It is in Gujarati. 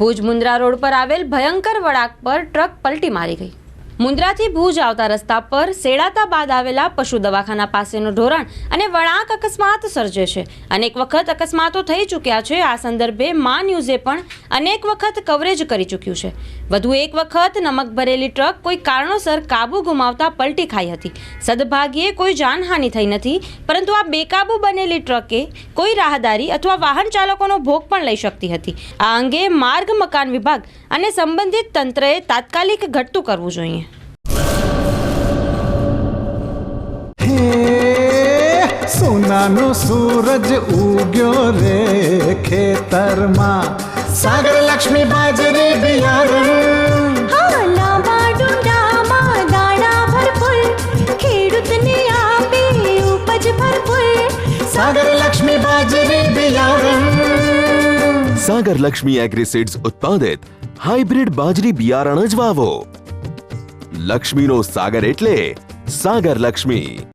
ભુજ મુન્દ્રા રોડ પર આવેલ ભયંકર વળાંક પર ટ્રક પલટી મારી ગઈ. મુન્દ્રાથી ભુજ આવતા રસ્તા પર સેડાતા બાદ આવેલા પશુ દવાખાના પાસેનું ઢોરણ અને વળાંક અકસ્માત સર્જે છે. અનેક વખત અકસ્માતો થઈ ચૂક્યા છે. આ સંદર્ભે મા ન્યૂઝે પણ અનેક વખત કવરેજ કરી ચૂક્યું છે. વધુ એક વખત નમક ભરેલી ટ્રક કોઈ કારણોસર કાબુ ગુમાવતા પલટી ખાઈ હતી. સદભાગ્યે કોઈ જાનહાનિ થઈ નથી, પરંતુ આ બેકાબુ બનેલી ટ્રકે કોઈ રાહદારી અથવા વાહન ચાલકોનો ભોગ પણ લઈ શકતી હતી. આ અંગે માર્ગ મકાન વિભાગ અને સંબંધિત તંત્રએ તાત્કાલિક ઘટતું કરવું જોઈએ. હે સોનાનો સૂરજ ઉગ્યો રે ખેતરમાં. સાગર લક્ષ્મી બાજરી બિયારણ. સાગર લક્ષ્મી બાજરી બિયારણ. સાગર લક્ષ્મી એગ્રીસીડ્સ ઉત્પાદિત હાઇબ્રિડ બાજરી બિયારણ જ વાવો. લક્ષ્મીનો સાગર એટલે સાગર લક્ષ્મી.